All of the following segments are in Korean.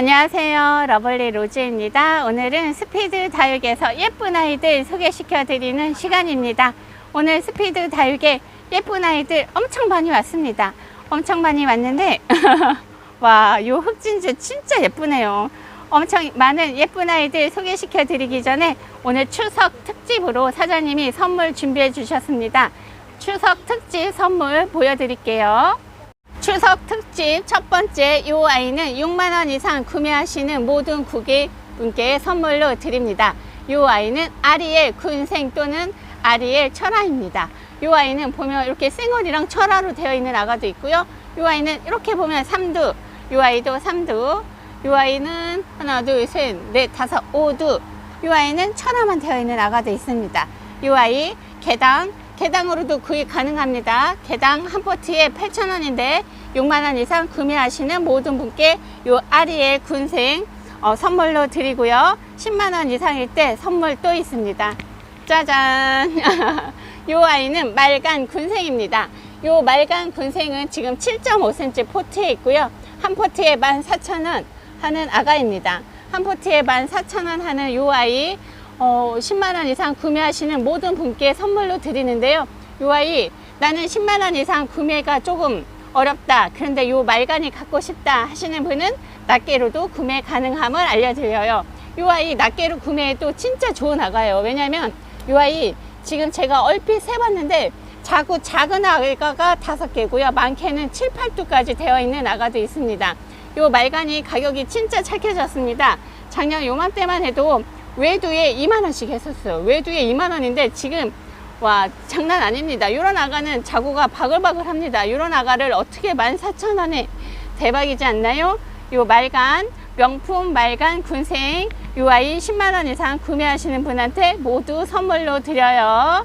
안녕하세요. 러블리 로즈입니다. 오늘은 스피드 다육에서 예쁜 아이들 소개시켜 드리는 시간입니다. 오늘 스피드 다육에 예쁜 아이들 엄청 많이 왔습니다. 엄청 많이 왔는데, 와, 요 흑진주 진짜 예쁘네요. 엄청 많은 예쁜 아이들 소개시켜 드리기 전에 오늘 추석 특집으로 사장님이 선물 준비해 주셨습니다. 추석 특집 선물 보여드릴게요. 추석 특집 첫 번째 이 아이는 6만원 이상 구매하시는 모든 고객분께 선물로 드립니다. 이 아이는 아리엘 군생 또는 아리엘 철화입니다. 이 아이는 보면 이렇게 쌩얼이랑 철화로 되어 있는 아가도 있고요. 이 아이는 이렇게 보면 삼두, 이 아이도 삼두, 이 아이는 하나, 둘, 셋, 넷, 다섯, 오두, 이 아이는 철화만 되어 있는 아가도 있습니다. 이 아이 개당 개당으로도 구입 가능합니다. 개당 한 포트에 8,000원인데 6만원 이상 구매하시는 모든 분께 요 아리엘 군생 어, 선물로 드리고요. 10만원 이상일 때 선물 또 있습니다. 짜잔! 요 아이는 말간 군생입니다. 요 말간 군생은 지금 7.5cm 포트에 있고요. 한 포트에 14,000원 하는 아가입니다. 한 포트에 14,000원 하는 요 아이 어, 10만원 이상 구매하시는 모든 분께 선물로 드리는데요. 요 아이 나는 10만원 이상 구매가 조금 어렵다. 그런데 요 말간이 갖고 싶다 하시는 분은 낱개로도 구매 가능함을 알려드려요. 요 아이 낱개로 구매해도 진짜 좋은 아가예요. 왜냐면 요 아이 지금 제가 얼핏 세봤는데 자구 작은 아가가 다섯 개고요. 많게는 7, 8두까지 되어 있는 아가도 있습니다. 요 말간이 가격이 진짜 착해졌습니다. 작년 요맘때만 해도 외두에 2만원씩 했었어요. 외두에 2만원인데 지금 와 장난 아닙니다. 이런 아가는 자구가 바글바글 합니다. 이런 아가를 어떻게 14,000원에 대박이지 않나요? 요 말간 명품 말간 군생 요 아이 10만원 이상 구매하시는 분한테 모두 선물로 드려요.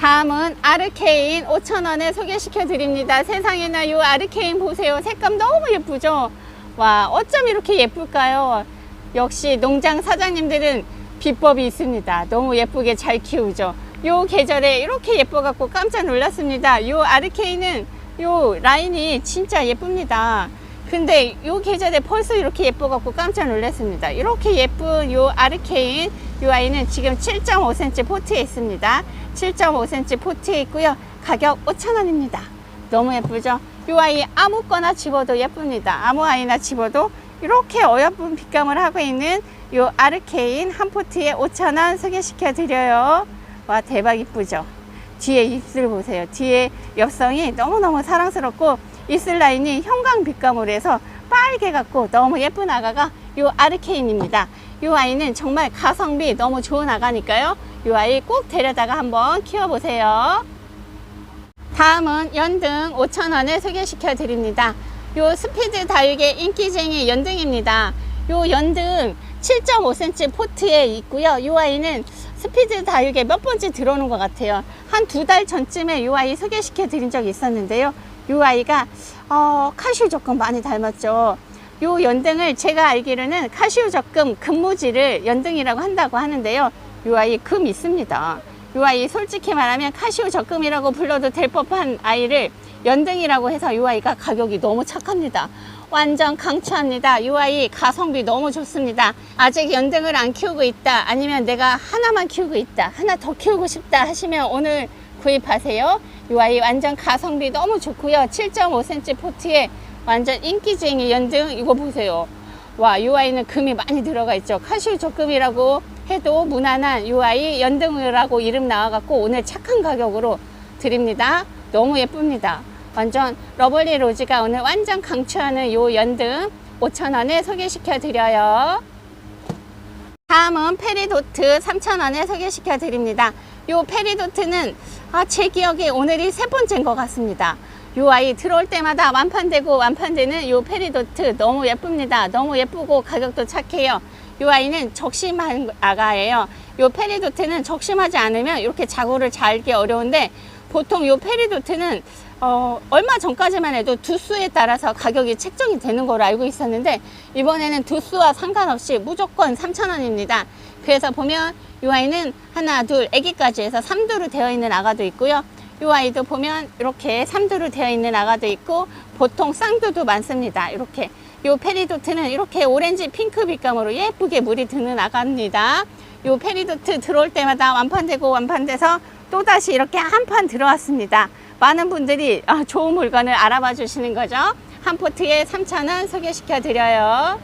다음은 아르케인 5,000원에 소개시켜 드립니다. 세상에나 요 아르케인 보세요. 색감 너무 예쁘죠? 와, 어쩜 이렇게 예쁠까요? 역시 농장 사장님들은 비법이 있습니다. 너무 예쁘게 잘 키우죠. 요 계절에 이렇게 예뻐갖고 깜짝 놀랐습니다. 요 아르케인은 요 라인이 진짜 예쁩니다. 근데 요 계절에 벌써 이렇게 예뻐갖고 깜짝 놀랐습니다. 이렇게 예쁜 요 아르케인 요 아이는 지금 7.5cm 포트에 있습니다. 7.5cm 포트에 있고요. 가격 5,000원입니다. 너무 예쁘죠? 요 아이 아무거나 집어도 예쁩니다. 아무 아이나 집어도 이렇게 어여쁜 빛감을 하고 있는 요 아르케인 한 포트에 5,000원 소개시켜 드려요. 와 대박 이쁘죠? 뒤에 입술 보세요. 뒤에 엽성이 너무너무 사랑스럽고 입술 라인이 형광 빛감으로 해서 빨개 갖고 너무 예쁜 아가가 요 아르케인입니다. 요 아이는 정말 가성비 너무 좋은 아가니까요. 요 아이 꼭 데려다가 한번 키워보세요. 다음은 연등 5,000원에 소개시켜 드립니다. 요 스피드 다육의 인기쟁이 연등입니다. 요 연등 7.5cm 포트에 있고요. 요 아이는 스피드 다육에 몇 번째 들어오는 것 같아요. 한 두 달 전쯤에 요 아이 소개시켜 드린 적이 있었는데요. 요 아이가 어, 카시오 적금 많이 닮았죠. 요 연등을 제가 알기로는 카시오 적금 금무지를 연등이라고 한다고 하는데요. 요 아이 금 있습니다. 요 아이 솔직히 말하면 카시오 적금이라고 불러도 될 법한 아이를 연등이라고 해서 요 아이가 가격이 너무 착합니다. 완전 강추합니다. 이 아이 가성비 너무 좋습니다. 아직 연등을 안 키우고 있다. 아니면 내가 하나만 키우고 있다. 하나 더 키우고 싶다 하시면 오늘 구입하세요. 이 아이 완전 가성비 너무 좋고요. 7.5cm 포트에 완전 인기쟁이 연등 이거 보세요. 와, 이 아이는 금이 많이 들어가 있죠. 카시오 적금이라고 해도 무난한 이 아이 연등이라고 이름 나와갖고 오늘 착한 가격으로 드립니다. 너무 예쁩니다. 완전 러블리 로즈가 오늘 완전 강추하는 요 연등 5,000원에 소개시켜 드려요. 다음은 페리도트 3,000원에 소개시켜 드립니다. 요 페리도트는 아, 제 기억에 오늘이 세 번째인 것 같습니다. 요 아이 들어올 때마다 완판되고 완판되는 요 페리도트 너무 예쁩니다. 너무 예쁘고 가격도 착해요. 요 아이는 적심한 아가예요. 요 페리도트는 적심하지 않으면 이렇게 자구를 잘기 어려운데 보통 요 페리도트는 어, 얼마 전까지만 해도 두수에 따라서 가격이 책정이 되는 걸로 알고 있었는데 이번에는 두수와 상관없이 무조건 3,000원입니다. 그래서 보면 이 아이는 하나, 둘, 아기까지 해서 3두로 되어 있는 아가도 있고요. 이 아이도 보면 이렇게 3두로 되어 있는 아가도 있고 보통 쌍두도 많습니다. 이렇게 요 페리도트는 이렇게 오렌지 핑크 빛감으로 예쁘게 물이 드는 나갑니다. 요 페리도트 들어올 때마다 완판되고 완판돼서 또다시 이렇게 한 판 들어왔습니다. 많은 분들이 아, 좋은 물건을 알아봐 주시는 거죠. 한 포트에 3,000원 소개시켜 드려요.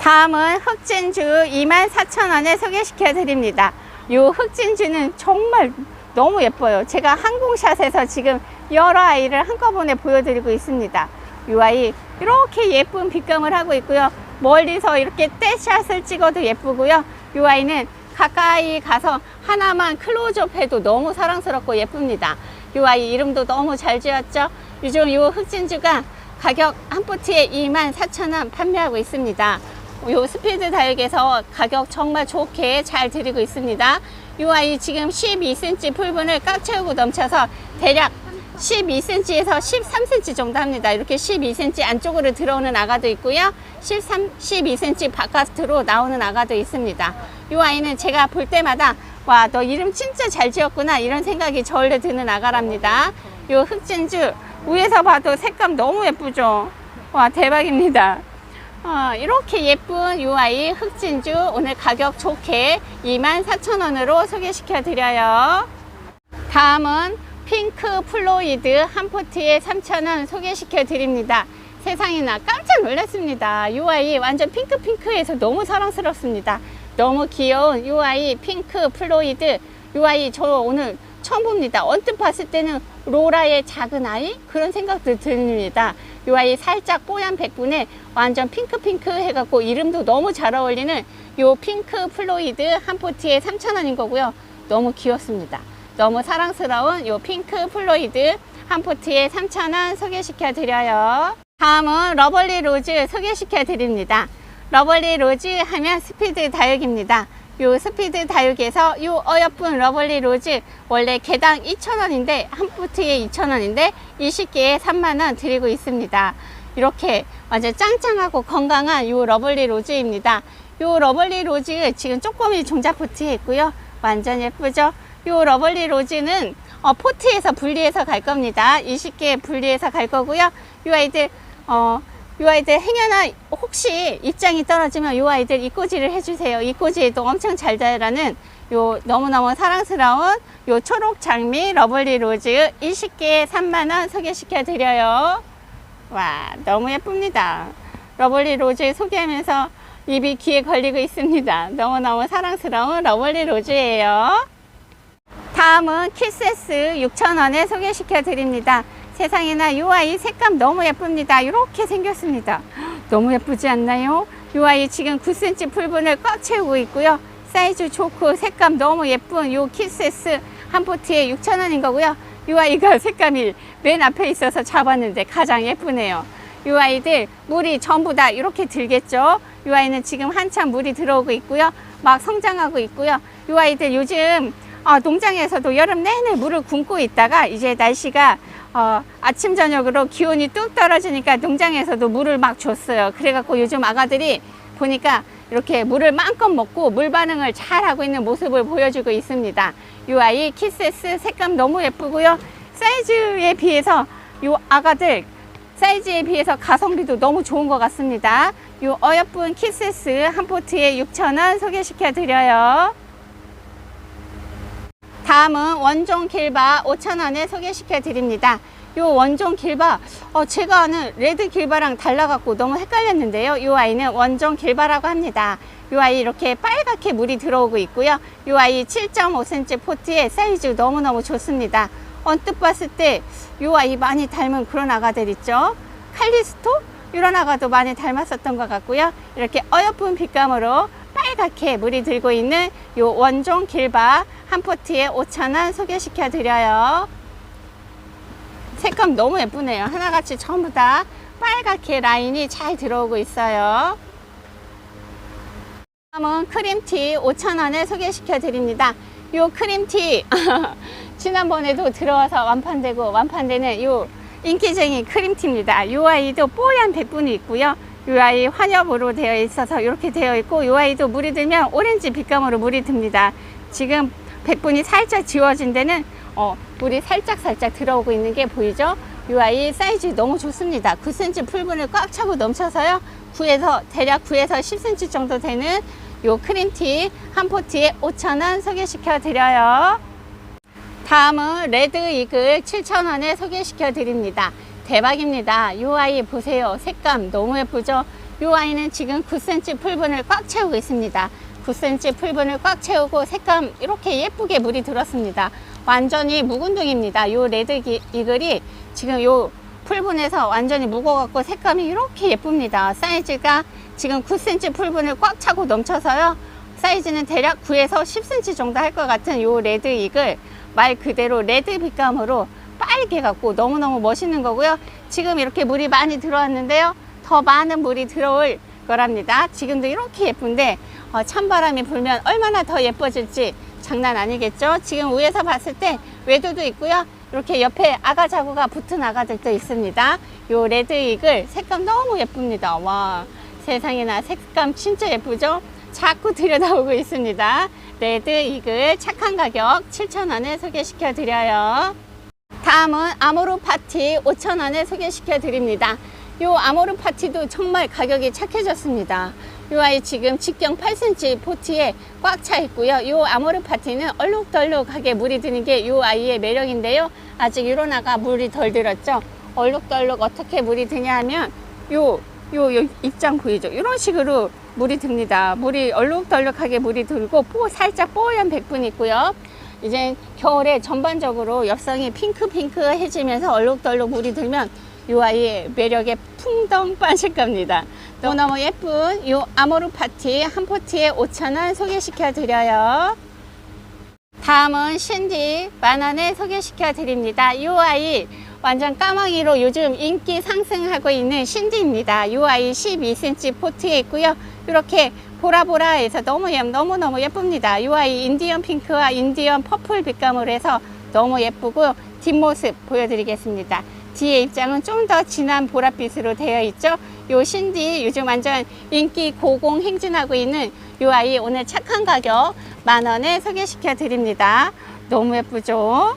다음은 흑진주 24,000원에 소개시켜 드립니다. 요 흑진주는 정말 너무 예뻐요. 제가 항공샷에서 지금 여러 아이를 한꺼번에 보여드리고 있습니다. 이 아이 이렇게 예쁜 빛감을 하고 있고요. 멀리서 이렇게 떼샷을 찍어도 예쁘고요. 이 아이는 가까이 가서 하나만 클로즈업 해도 너무 사랑스럽고 예쁩니다. 이 아이 이름도 너무 잘 지었죠? 요즘 이 흑진주가 가격 한 포트에 24,000원 판매하고 있습니다. 요 스피드 다육에서 가격 정말 좋게 잘 드리고 있습니다. 이 아이 지금 12cm 풀분을 꽉 채우고 넘쳐서 대략 12cm에서 13cm 정도 합니다. 이렇게 12cm 안쪽으로 들어오는 아가도 있고요. 13, 12cm 바깥으로 나오는 아가도 있습니다. 이 아이는 제가 볼 때마다 와, 너 이름 진짜 잘 지었구나 이런 생각이 저울에 드는 아가랍니다. 이 흑진주 위에서 봐도 색감 너무 예쁘죠? 와, 대박입니다. 어, 이렇게 예쁜 이 아이 흑진주 오늘 가격 좋게 24,000원으로 소개시켜 드려요. 다음은 핑크 플로이드 한 포트에 3,000원 소개시켜 드립니다. 세상에나 깜짝 놀랐습니다. 이 아이 완전 핑크핑크해서 너무 사랑스럽습니다. 너무 귀여운 이 아이 핑크 플로이드 이 아이 저 오늘 처음 봅니다. 언뜻 봤을 때는 로라의 작은 아이 그런 생각도 듭니다. 이 아이 살짝 뽀얀 백분에 완전 핑크핑크 해갖고 이름도 너무 잘 어울리는 요 핑크 플로이드 한 포트에 3,000원인 거고요. 너무 귀엽습니다. 너무 사랑스러운 요 핑크 플로이드 한 포트에 3,000원 소개시켜 드려요. 다음은 러벌리 로즈 소개시켜 드립니다. 러벌리 로즈 하면 스피드 다육입니다. 요 스피드 다육에서 요 어여쁜 러벌리 로즈 원래 개당 2,000원인데 한 포트에 2,000원인데 20개에 3만원 드리고 있습니다. 이렇게 완전 짱짱하고 건강한 요 러벌리 로즈입니다. 요 러벌리 로즈 지금 쪼꼬미 종자 포트에 있고요. 완전 예쁘죠? 요 러벌리 로즈는 어, 포트에서 분리해서 갈 겁니다. 20개 분리해서 갈 거고요. 요 아이들 어, 요 아이들 행여나 혹시 입장이 떨어지면 요 아이들 이꼬지를 해주세요. 이꼬지에도 엄청 잘 자라는 요 너무너무 사랑스러운 요 초록 장미 러블리 로즈 20개에 3만원 소개시켜 드려요. 와, 너무 예쁩니다. 러블리 로즈 소개하면서 입이 귀에 걸리고 있습니다. 너무너무 사랑스러운 러블리 로즈예요. 다음은 키세스 6,000원에 소개시켜 드립니다. 세상에나 이 아이 색감 너무 예쁩니다. 이렇게 생겼습니다. 너무 예쁘지 않나요? 이 아이 지금 9cm 풀분을 꽉 채우고 있고요. 사이즈 좋고 색감 너무 예쁜 요 키세스 한 포트에 6,000원인 거고요. 이 아이가 색감이 맨 앞에 있어서 잡았는데 가장 예쁘네요. 이 아이들 물이 전부 다 이렇게 들겠죠. 이 아이는 지금 한참 물이 들어오고 있고요. 막 성장하고 있고요. 이 아이들 요즘 어, 농장에서도 여름 내내 물을 굶고 있다가 이제 날씨가 어, 아침 저녁으로 기온이 뚝 떨어지니까 농장에서도 물을 막 줬어요. 그래갖고 요즘 아가들이 보니까 이렇게 물을 마음껏 먹고 물 반응을 잘 하고 있는 모습을 보여주고 있습니다. 이 아이 키세스 색감 너무 예쁘고요. 사이즈에 비해서 이 아가들 사이즈에 비해서 가성비도 너무 좋은 것 같습니다. 이 어여쁜 키세스 한 포트에 6,000원 소개시켜 드려요. 다음은 원종 길바 5,000원에 소개시켜 드립니다. 요 원종 길바, 어, 제가 아는 레드 길바랑 달라갖고 너무 헷갈렸는데요. 요 아이는 원종 길바라고 합니다. 요 아이 이렇게 빨갛게 물이 들어오고 있고요. 요 아이 7.5cm 포트에 사이즈 너무너무 좋습니다. 언뜻 봤을 때 요 아이 많이 닮은 그런 아가들 있죠. 칼리스토? 이런 아가도 많이 닮았었던 것 같고요. 이렇게 어여쁜 빛감으로 빨갛게 물이 들고 있는 요 원종 길바 한 포트에 5,000원 소개시켜 드려요. 색감 너무 예쁘네요. 하나같이 전부 다 빨갛게 라인이 잘 들어오고 있어요. 다음은 크림티 5,000원에 소개시켜 드립니다. 요 크림티 지난번에도 들어와서 완판되고 완판되는 요 인기쟁이 크림티입니다. 요 아이도 뽀얀 백분이 있고요. 요 아이 환엽으로 되어 있어서 이렇게 되어 있고 요 아이도 물이 들면 오렌지 빛감으로 물이 듭니다. 지금 백분이 살짝 지워진 데는 어, 물이 살짝 살짝 들어오고 있는 게 보이죠? 이 아이 사이즈 너무 좋습니다. 9cm 풀분을 꽉 차고 넘쳐서요. 9에서 대략 9에서 10cm 정도 되는 요 크림티 한 포트에 5,000원 소개시켜 드려요. 다음은 레드 이글 7,000원에 소개시켜 드립니다. 대박입니다. 이 아이 보세요. 색감 너무 예쁘죠? 이 아이는 지금 9cm 풀분을 꽉 채우고 있습니다. 9cm 풀분을 꽉 채우고 색감 이렇게 예쁘게 물이 들었습니다. 완전히 묵은둥입니다. 이 레드 기- 이글이 지금 요 풀분에서 완전히 묵어갖고 색감이 이렇게 예쁩니다. 사이즈가 지금 9cm 풀분을 꽉 차고 넘쳐서요. 사이즈는 대략 9에서 10cm 정도 할 것 같은 요 레드 이글 말 그대로 레드 빛감으로 빨개 갖고 너무너무 멋있는 거고요. 지금 이렇게 물이 많이 들어왔는데요. 더 많은 물이 들어올 거랍니다. 지금도 이렇게 예쁜데 어, 찬바람이 불면 얼마나 더 예뻐질지 장난 아니겠죠? 지금 위에서 봤을 때 외도도 있고요. 이렇게 옆에 아가 자구가 붙은 아가들도 있습니다. 요 레드 이글 색감 너무 예쁩니다. 와 세상에나 색감 진짜 예쁘죠? 자꾸 들여다보고 있습니다. 레드 이글 착한 가격 7,000원에 소개시켜 드려요. 다음은 아모르 파티 5,000원에 소개시켜 드립니다. 요 아모르 파티도 정말 가격이 착해졌습니다. 요 아이 지금 직경 8cm 포트에 꽉 차 있고요. 요 아모르 파티는 얼룩덜룩하게 물이 드는 게 요 아이의 매력인데요. 아직 유로나가 물이 덜 들었죠. 얼룩덜룩 어떻게 물이 드냐 하면 요, 요, 요 입장 보이죠? 이런 식으로 물이 듭니다. 물이 얼룩덜룩하게 물이 들고 뽀, 살짝 뽀얀 백분이 있고요. 이제 겨울에 전반적으로 엽성이 핑크핑크해지면서 얼룩덜룩 물이 들면 이 아이의 매력에 풍덩 빠질 겁니다. 너무너무 예쁜 이 아모르 파티 한 포트에 5,000원 소개시켜 드려요. 다음은 신디 만원에 소개시켜 드립니다. 이 아이 완전 까망이로 요즘 인기 상승하고 있는 신디입니다. 이 아이 12cm 포트에 있고요. 이렇게 보라보라해서 너무 예, 너무 너무 예쁩니다. 이 아이 인디언 핑크와 인디언 퍼플 빛감으로 해서 너무 예쁘고 뒷모습 보여드리겠습니다. 뒤에 입장은 좀 더 진한 보랏빛으로 되어 있죠. 요 신디 요즘 완전 인기 고공 행진하고 있는 요 아이 오늘 착한 가격 만 원에 소개시켜 드립니다. 너무 예쁘죠?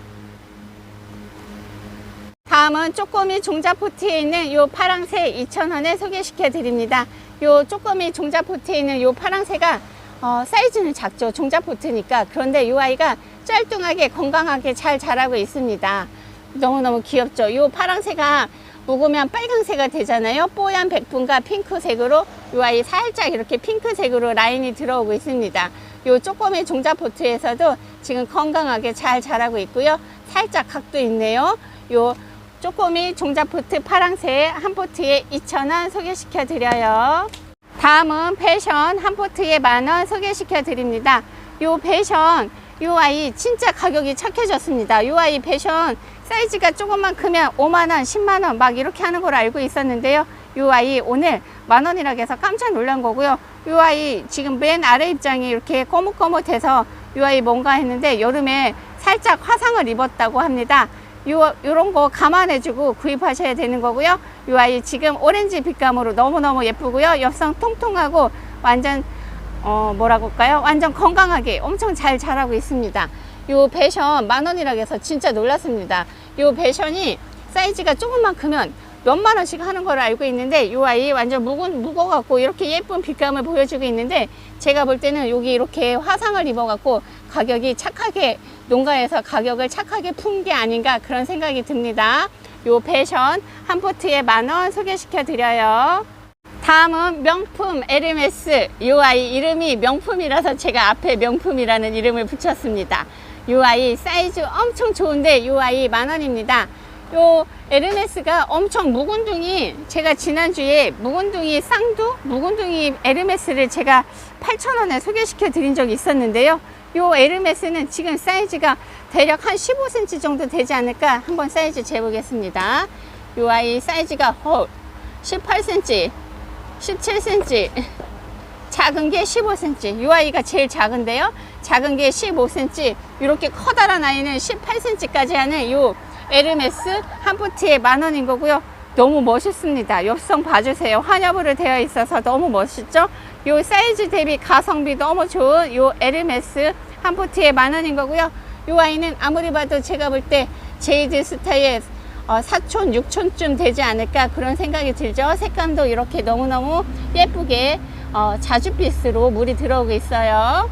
다음은 쪼꼬미 종자포트에 있는 요 파랑새 2,000원에 소개시켜 드립니다. 요 쪼꼬미 종자포트에 있는 요 파랑새가 어, 사이즈는 작죠. 종자포트니까. 그런데 요 아이가 짤뚱하게 건강하게 잘 자라고 있습니다. 너무너무 귀엽죠. 요 파랑새가 묵으면 빨강새가 되잖아요. 뽀얀 백분과 핑크색으로 요 아이 살짝 이렇게 핑크색으로 라인이 들어오고 있습니다. 요 쪼꼬미 종자포트에서도 지금 건강하게 잘 자라고 있고요. 살짝 각도 있네요. 요 쪼꼬미 종자포트 파랑새 한 포트에 2,000원 소개시켜 드려요. 다음은 패션 한 포트에 만원 소개시켜 드립니다. 요 패션 요 아이 진짜 가격이 착해졌습니다. 요 아이 패션 사이즈가 조금만 크면 5만원, 10만원 막 이렇게 하는 걸 알고 있었는데요. 요 아이 오늘 만원이라고 해서 깜짝 놀란 거고요. 요 아이 지금 맨 아래 입장이 이렇게 꼬뭇꼬뭇해서 요 아이 뭔가 했는데 여름에 살짝 화상을 입었다고 합니다. 요, 요런 거 감안해주고 구입하셔야 되는 거고요. 요 아이 지금 오렌지 빛감으로 너무너무 예쁘고요. 엽성 통통하고 완전 어 뭐라고 할까요? 완전 건강하게 엄청 잘 자라고 있습니다. 요 배션 만 원이라고 해서 진짜 놀랐습니다. 요 배션이 사이즈가 조금만 크면 몇만 원씩 하는 걸 알고 있는데 요 아이 완전 무거, 무거워갖고 이렇게 예쁜 빛감을 보여주고 있는데 제가 볼 때는 여기 이렇게 화상을 입어 갖고 가격이 착하게 농가에서 가격을 착하게 푼 게 아닌가 그런 생각이 듭니다. 요 배션 한 포트에 만 원 소개시켜 드려요. 다음은 명품 에르메스. 요 아이 이름이 명품이라서 제가 앞에 명품이라는 이름을 붙였습니다. 요 아이 사이즈 엄청 좋은데 요 아이 만원입니다. 요 에르메스가 엄청 묵은둥이. 제가 지난주에 묵은둥이 쌍두 묵은둥이 에르메스를 제가 8,000원에 소개시켜 드린 적이 있었는데요 요 에르메스는 지금 사이즈가 대략 한 15cm 정도 되지 않을까 한번 사이즈 재보겠습니다. 요 아이 사이즈가 헐 18cm 17cm 작은 게 15cm 이 아이가 제일 작은데요. 작은 게 15cm 이렇게 커다란 아이는 18cm까지 하는 요 에르메스 한 포트에 만 원인 거고요. 너무 멋있습니다. 옆성 봐주세요. 환엽으로 되어 있어서 너무 멋있죠? 요 사이즈 대비 가성비 너무 좋은 요 에르메스 한 포트에 만 원인 거고요 요 아이는 아무리 봐도 제가 볼 때 제이드 스타의 어, 4촌, 6촌쯤 되지 않을까 그런 생각이 들죠. 색감도 이렇게 너무너무 예쁘게 어, 자주빛으로 물이 들어오고 있어요.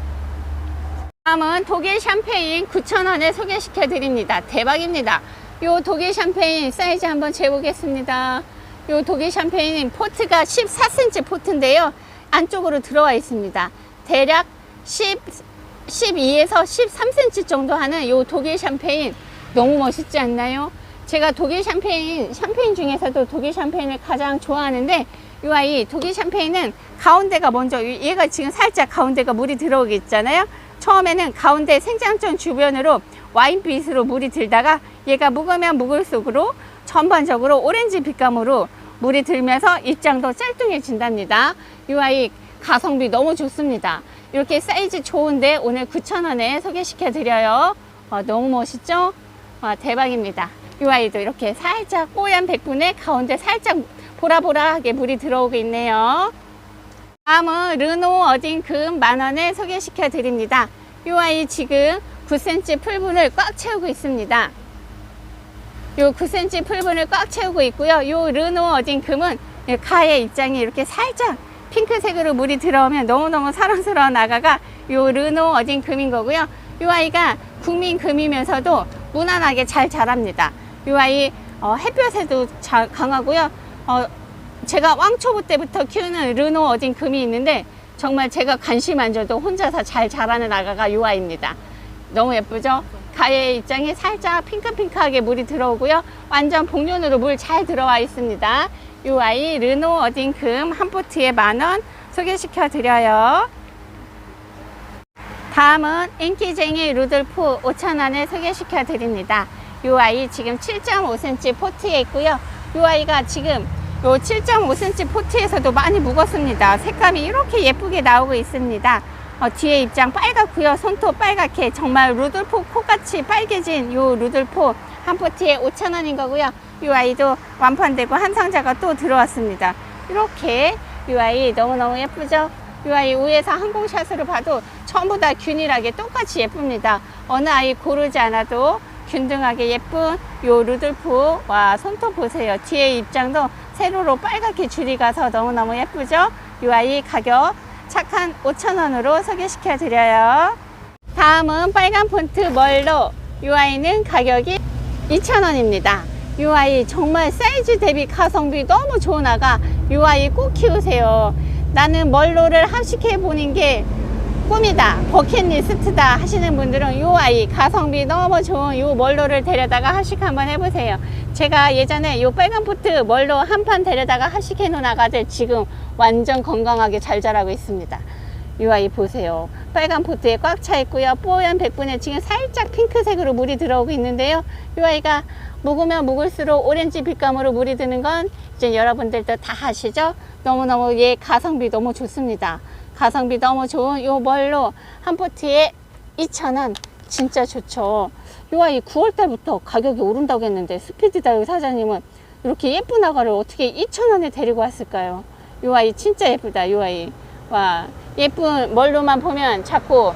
다음은 독일 샴페인 9,000원에 소개시켜 드립니다. 대박입니다. 요 독일 샴페인 사이즈 한번 재보겠습니다. 요 독일 샴페인 포트가 14cm 포트인데요. 안쪽으로 들어와 있습니다. 대략 10, 12에서 13cm 정도 하는 요 독일 샴페인 너무 멋있지 않나요? 제가 독일 샴페인, 샴페인 중에서도 독일 샴페인을 가장 좋아하는데 이 아이 독일 샴페인은 가운데가 먼저 얘가 지금 살짝 가운데가 물이 들어오게 있잖아요. 처음에는 가운데 생장점 주변으로 와인빛으로 물이 들다가 얘가 묵으면 묵을수록 전반적으로 오렌지 빛감으로 물이 들면서 입장도 짤뚱해진답니다. 이 아이 가성비 너무 좋습니다. 이렇게 사이즈 좋은데 오늘 9,000원에 소개시켜 드려요. 어, 너무 멋있죠? 와, 대박입니다. 이 아이도 이렇게 살짝 뽀얀 백분에 가운데 살짝 보라보라하게 물이 들어오고 있네요. 다음은 르노 어딩금 만원에 소개시켜 드립니다. 이 아이 지금 9cm 풀분을 꽉 채우고 있습니다. 요 9cm 풀분을 꽉 채우고 있고요. 요 르노 어딩금은 가의 입장이 이렇게 살짝 핑크색으로 물이 들어오면 너무너무 사랑스러운 아가가 요 르노 어딩금인 거고요. 요 아이가 국민금이면서도 무난하게 잘 자랍니다. 요 아이 어, 햇볕에도 자, 강하고요. 어, 제가 왕초보 때부터 키우는 르노 어딘 금이 있는데 정말 제가 관심 안 줘도 혼자서 잘 자라는 아가가 요 아이입니다. 너무 예쁘죠? 가의 입장에 살짝 핑크핑크하게 물이 들어오고요. 완전 복륜으로 물 잘 들어와 있습니다. 요 아이 르노 어딘 금한 포트에 만원 소개시켜 드려요. 다음은 인기쟁이 루돌프 5,000원에 소개시켜 드립니다. 요 아이 지금 7.5cm 포트에 있고요. 요 아이가 지금 요 7.5cm 포트에서도 많이 묵었습니다. 색감이 이렇게 예쁘게 나오고 있습니다. 어, 뒤에 입장 빨갛고요. 손톱 빨갛게 정말 루돌프 코같이 빨개진 요 루돌프 한 포트에 5,000원인 거고요. 요 아이도 완판되고 한 상자가 또 들어왔습니다. 이렇게 요 아이 너무너무 예쁘죠? 요 아이 위에서 항공샷으로 봐도 전부 다 균일하게 똑같이 예쁩니다. 어느 아이 고르지 않아도 균등하게 예쁜 요 루돌프 와 손톱 보세요. 뒤에 입장도 세로로 빨갛게 줄이 가서 너무너무 예쁘죠? 요 아이 가격 착한 5,000원으로 소개시켜 드려요. 다음은 빨간 폰트 멀로 요 아이는 가격이 2,000원입니다. 요 아이 정말 사이즈 대비 가성비 너무 좋은 아가 요 아이 꼭 키우세요. 나는 멀로를 합식해 보는 게 꿈이다 버킷리스트다 하시는 분들은 요 아이 가성비 너무 좋은 요 멀로를 데려다가 하식 한번 해보세요. 제가 예전에 요 빨간 포트 멀로 한 판 데려다가 하식해 놓은 아가들 지금 완전 건강하게 잘 자라고 있습니다. 요 아이 보세요. 빨간 포트에 꽉 차 있고요. 뽀얀 백분에 지금 살짝 핑크색으로 물이 들어오고 있는데요. 요 아이가 묵으면 묵을수록 오렌지 빛감으로 물이 드는 건 이제 여러분들도 다 아시죠? 너무너무 얘 가성비 너무 좋습니다 가성비 너무 좋은 요 멀로 한 포트에 2,000원 진짜 좋죠. 요 아 이 9월 달부터 가격이 오른다고 했는데 스피드 다육 사장님은 이렇게 예쁜 아가를 어떻게 2,000원에 데리고 왔을까요? 요 아이 진짜 예쁘다. 요 아이. 와, 예쁜 멀로만 보면 자꾸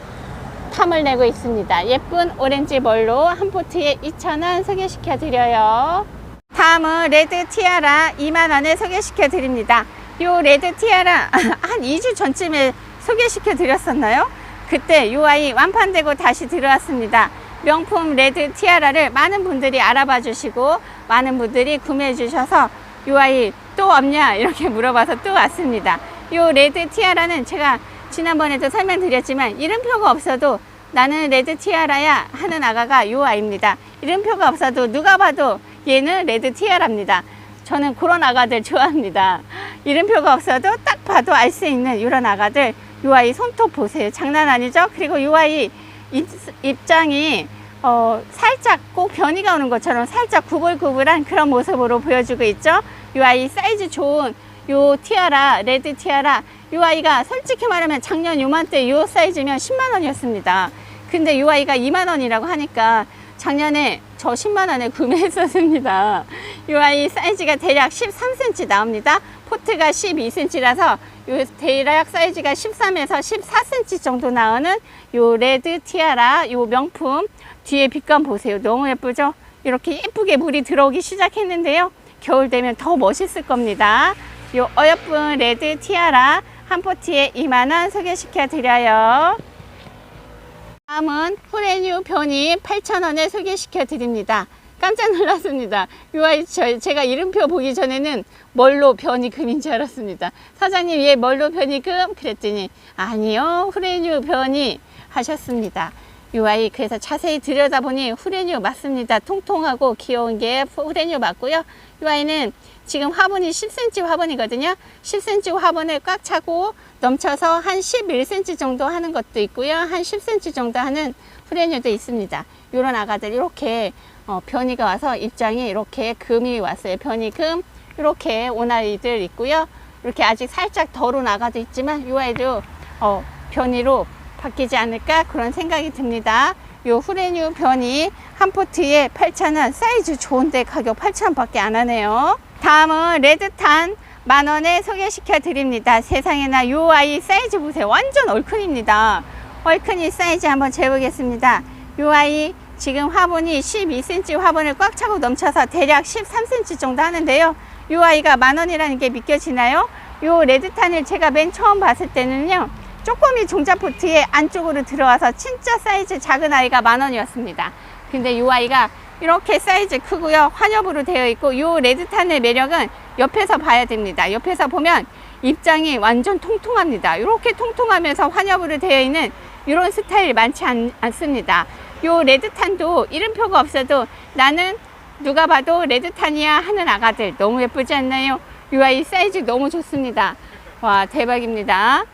탐을 내고 있습니다. 예쁜 오렌지 멀로 한 포트에 2,000원 소개시켜 드려요. 다음은 레드 티아라 2만원에 소개시켜 드립니다. 요 레드 티아라 한 2주 전쯤에 소개시켜 드렸었나요? 그때 요 아이 완판되고 다시 들어왔습니다. 명품 레드 티아라를 많은 분들이 알아봐 주시고 많은 분들이 구매해 주셔서 요 아이 또 없냐 이렇게 물어봐서 또 왔습니다. 요 레드 티아라는 제가 지난번에도 설명드렸지만 이름표가 없어도 나는 레드 티아라야 하는 아가가 요 아이입니다. 이름표가 없어도 누가 봐도 얘는 레드 티아라입니다. 저는 그런 아가들 좋아합니다. 이름표가 없어도 딱 봐도 알 수 있는 이런 아가들 요 아이 손톱 보세요. 장난 아니죠? 그리고 요 아이 입, 입장이 어, 살짝 꼭 변이가 오는 것처럼 살짝 구불구불한 그런 모습으로 보여주고 있죠. 요 아이 사이즈 좋은 요 티아라, 레드 티아라, 요 아이가 솔직히 말하면 작년 요맘때 요 사이즈면 10만 원이었습니다. 근데 요 아이가 2만 원이라고 하니까 작년에 저 10만 원에 구매했었습니다. 이 아이 사이즈가 대략 13cm 나옵니다. 포트가 12cm라서 요 대략 사이즈가 13에서 14cm 정도 나오는 요 레드 티아라 요 명품 뒤에 빛감 보세요. 너무 예쁘죠? 이렇게 예쁘게 물이 들어오기 시작했는데요. 겨울 되면 더 멋있을 겁니다. 요 어여쁜 레드 티아라 한 포트에 2만원 소개시켜 드려요. 다음은 후레뉴 변이 8,000원에 소개시켜 드립니다. 깜짝 놀랐습니다. 저, 제가 이름표 보기 전에는 멀로 변이 금인 줄 알았습니다. 사장님 얘 멀로 변이 금 그랬더니 아니요 후레뉴 변이 하셨습니다. 요 아이 그래서 자세히 들여다보니 후레뉴 맞습니다. 통통하고 귀여운 게 후레뉴 맞고요. 요 아이는 지금 화분이 10cm 화분이거든요. 10cm 화분을 꽉 차고 넘쳐서 한 11cm 정도 하는 것도 있고요. 한 10cm 정도 하는 후레뉴도 있습니다. 요런 아가들 이렇게 어, 변이가 와서 입장이 이렇게 금이 왔어요. 변이 금 이렇게 온 아이들 있고요. 이렇게 아직 살짝 덜은 아가도 있지만 이 아이도 어, 변이로 바뀌지 않을까 그런 생각이 듭니다. 요 후레뉴 변이 한 포트에 8,000원 사이즈 좋은데 가격 8,000원 밖에 안 하네요. 다음은 레드탄 만원에 소개시켜 드립니다. 세상에나 요 아이 사이즈 보세요. 완전 얼큰입니다. 얼큰이 사이즈 한번 재보겠습니다. 요 아이 지금 화분이 12cm 화분을 꽉 차고 넘쳐서 대략 13cm 정도 하는데요. 요 아이가 만원이라는 게 믿겨지나요? 요 레드탄을 제가 맨 처음 봤을 때는요. 쪼꼬미 종자포트에 안쪽으로 들어와서 진짜 사이즈 작은 아이가 만원이었습니다. 근데 요 아이가 이렇게 사이즈 크고요. 환엽으로 되어 있고 요 레드탄의 매력은 옆에서 봐야 됩니다. 옆에서 보면 입장이 완전 통통합니다. 이렇게 통통하면서 환엽으로 되어 있는 이런 스타일 많지 않, 않습니다. 요 레드탄도 이름표가 없어도 나는 누가 봐도 레드탄이야 하는 아가들 너무 예쁘지 않나요? 요 아이 사이즈 너무 좋습니다. 와 대박입니다.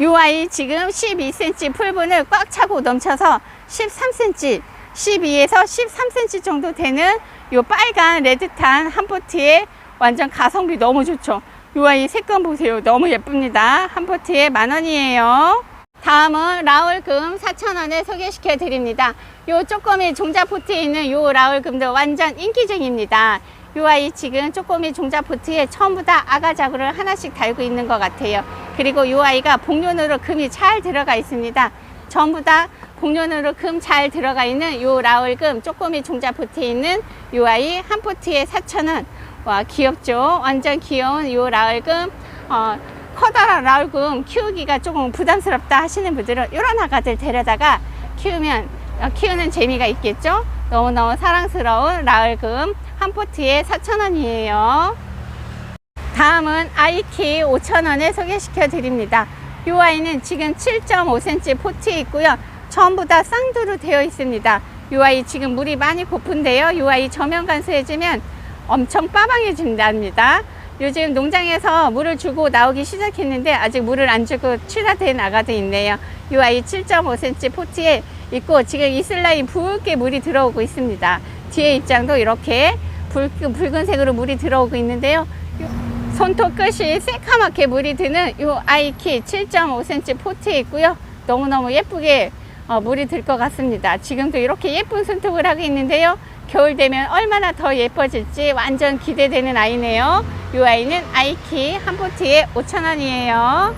요 아이 지금 12cm 풀분을 꽉 차고 넘쳐서 13cm 12에서 13cm 정도 되는 요 빨간 레드탄 한 포트에 완전 가성비 너무 좋죠. 요 아이 색감 보세요. 너무 예쁩니다. 한 포트에 만 원이에요. 다음은 라울금 4,000원에 소개시켜 드립니다. 요 쪼꼬미 종자 포트에 있는 요 라울금도 완전 인기쟁입니다. 요 아이 지금 쪼꼬미 종자 포트에 전부 다 아가자구를 하나씩 달고 있는 것 같아요. 그리고 요 아이가 복륜으로 금이 잘 들어가 있습니다. 전부 다 복륜으로 금 잘 들어가 있는 요 라울금 쪼꼬미 종자 포트에 있는 요 아이 한 포트에 4,000원. 와 귀엽죠? 완전 귀여운 요 라울금 어, 커다란 라울금 키우기가 조금 부담스럽다 하시는 분들은 이런 아가들 데려다가 키우면 어, 키우는 재미가 있겠죠? 너무너무 사랑스러운 라울금 한 포트에 4,000원이에요. 다음은 아이키 5,000원에 소개시켜 드립니다. 이 아이는 지금 7.5cm 포트에 있고요. 전부 다 쌍두로 되어 있습니다. 이 아이 지금 물이 많이 고픈데요. 이 아이 저면 간수해주면 엄청 빠방해진답니다. 요즘 농장에서 물을 주고 나오기 시작했는데 아직 물을 안 주고 출하된 아가도 있네요. 이 아이 7.5cm 포트에 있고 지금 이슬라인 붉게 물이 들어오고 있습니다. 뒤에 입장도 이렇게 붉은, 붉은색으로 물이 들어오고 있는데요. 손톱 끝이 새카맣게 물이 드는 이 아이키 7.5cm 포트에 있고요. 너무너무 예쁘게 어, 물이 들 것 같습니다. 지금도 이렇게 예쁜 손톱을 하고 있는데요. 겨울 되면 얼마나 더 예뻐질지 완전 기대되는 아이네요. 이 아이는 아이키 한 포트에 5,000원이에요.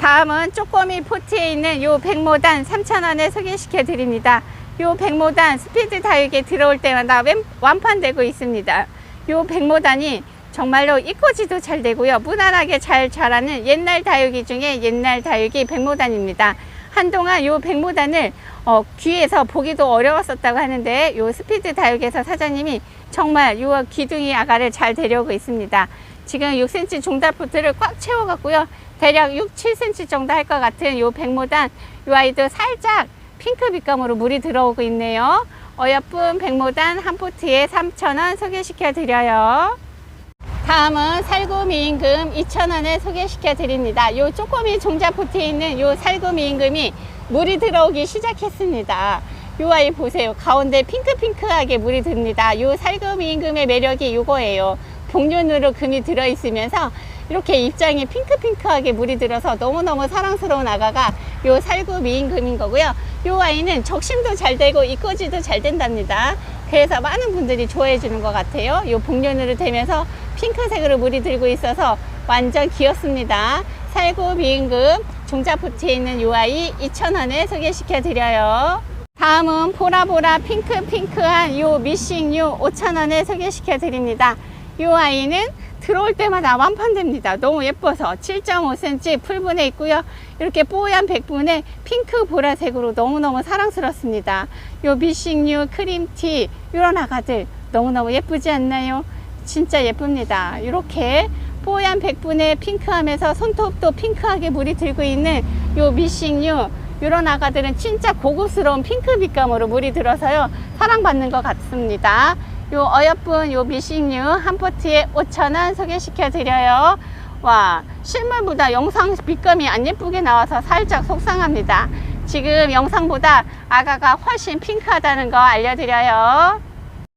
다음은 쪼꼬미 포트에 있는 요 백모단 3,000원에 소개시켜 드립니다. 요 백모단 스피드 다육에 들어올 때마다 완- 완판되고 있습니다. 요 백모단이 정말로 이꼬지도 잘 되고요. 무난하게 잘 자라는 옛날 다육이 중에 옛날 다육이 백모단입니다. 한동안 요 백모단을 어, 귀에서 보기도 어려웠었다고 하는데 요 스피드 다육에서 사장님이 정말 요 기둥이 아가를 잘 데려오고 있습니다. 지금 6cm 종달포트를 꽉 채워갖고요. 대략 6, 7cm 정도 할 것 같은 요 백모단 요 아이도 살짝 핑크 빛감으로 물이 들어오고 있네요. 어여쁜 백모단 한 포트에 3,000원 소개시켜 드려요. 다음은 살구미 임금 2,000원에 소개시켜 드립니다. 요 쪼꼬미 종자 포트에 있는 요 살구미 임금이 물이 들어오기 시작했습니다. 요 아이 보세요. 가운데 핑크핑크하게 물이 듭니다. 요 살구미 임금의 매력이 요거예요. 복륜으로 금이 들어있으면서 이렇게 입장이 핑크핑크하게 물이 들어서 너무너무 사랑스러운 아가가 요 살구 미인금인 거고요. 요 아이는 적심도 잘 되고 이꼬지도 잘 된답니다. 그래서 많은 분들이 좋아해 주는 것 같아요. 요 복륜으로 되면서 핑크색으로 물이 들고 있어서 완전 귀엽습니다. 살구 미인금 종자포트에 있는 요 아이 2,000원에 소개시켜 드려요. 다음은 보라보라 핑크핑크한 요 미싱 유 5,000원에 소개시켜 드립니다. 요 아이는 들어올 때마다 완판됩니다. 너무 예뻐서 7.5cm 풀분에 있고요. 이렇게 뽀얀 백분에 핑크 보라색으로 너무너무 사랑스럽습니다. 요 미싱유 크림티 이런 아가들 너무너무 예쁘지 않나요? 진짜 예쁩니다. 이렇게 뽀얀 백분에 핑크하면서 손톱도 핑크하게 물이 들고 있는 요 미싱유 이런 아가들은 진짜 고급스러운 핑크 빛감으로 물이 들어서요 사랑받는 것 같습니다. 요 어여쁜 요 미싱유 한 포트에 5,000원 소개시켜 드려요. 와 실물보다 영상 빛감이 안 예쁘게 나와서 살짝 속상합니다. 지금 영상보다 아가가 훨씬 핑크하다는 거 알려드려요.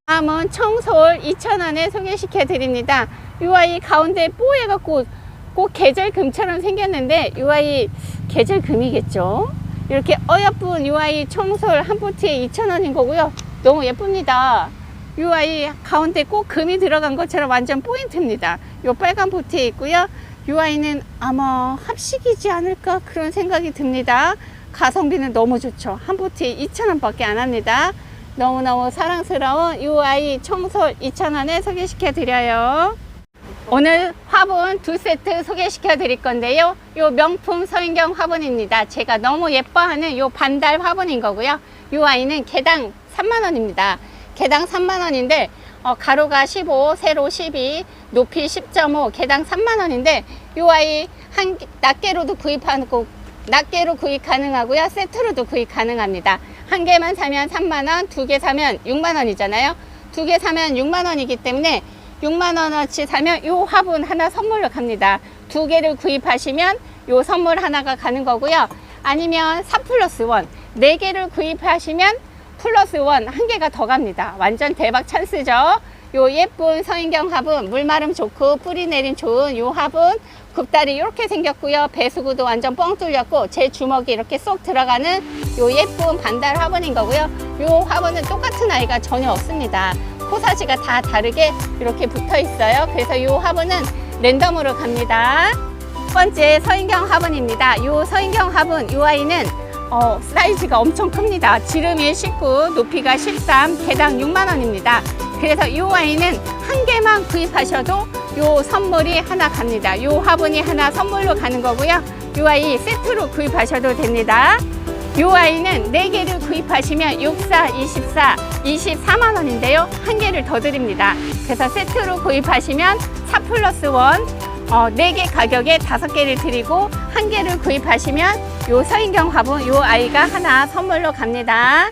다음은 청솔 2,000원에 소개시켜 드립니다. 이 아이 가운데 뽀해갖고 꼭 계절금처럼 생겼는데 이 아이 계절금이겠죠? 이렇게 어여쁜 이 아이 청솔 한 포트에 2,000원인 거고요. 너무 예쁩니다. 이 아이 가운데 꼭 금이 들어간 것처럼 완전 포인트입니다. 이 빨간 포트에 있고요. 이 아이는 아마 합식이지 않을까 그런 생각이 듭니다. 가성비는 너무 좋죠. 한 포트에 2,000원 밖에 안 합니다. 너무너무 사랑스러운 이 아이 청솔 2,000원에 소개시켜 드려요. 오늘 화분 두 세트 소개시켜 드릴 건데요. 요 명품 서인경 화분입니다. 제가 너무 예뻐하는 요 반달 화분인 거고요. 요 아이는 개당 3만 원입니다. 개당 3만원인데 어, 가로가 15, 세로 12, 높이 10.5, 개당 3만원인데 요 아이 한 낱개로도 구입하고 낱개로 구입 가능하고요. 세트로도 구입 가능합니다. 한 개만 사면 3만원, 두 개 사면 6만원이잖아요. 두 개 사면 6만원이기 때문에 6만원어치 사면 요 화분 하나 선물로 갑니다. 두 개를 구입하시면 요 선물 하나가 가는 거고요. 아니면 4 플러스 1, 네 개를 구입하시면 플러스 1, 한 개가 더 갑니다. 완전 대박 찬스죠? 요 예쁜 서인경 화분, 물마름 좋고 뿌리 내림 좋은 요 화분, 굽다리 이렇게 생겼고요. 배수구도 완전 뻥 뚫렸고 제 주먹이 이렇게 쏙 들어가는 요 예쁜 반달 화분인 거고요. 요 화분은 똑같은 아이가 전혀 없습니다. 코사지가 다 다르게 이렇게 붙어 있어요. 그래서 이 화분은 랜덤으로 갑니다. 첫 번째 서인경 화분입니다. 이 서인경 화분, 이 아이는 어, 사이즈가 엄청 큽니다. 지름이 19, 높이가 13, 개당 6만 원입니다. 그래서 이 아이는 한 개만 구입하셔도 이 선물이 하나 갑니다. 이 화분이 하나 선물로 가는 거고요. 이 아이 세트로 구입하셔도 됩니다. 이 아이는 4개를 구입하시면 64, 24, 24만 원인데요. 한 개를 더 드립니다. 그래서 세트로 구입하시면 4 플러스 1, 어, 4개 가격에 5개를 드리고 한 개를 구입하시면 요 서인경 화분 요 아이가 하나 선물로 갑니다.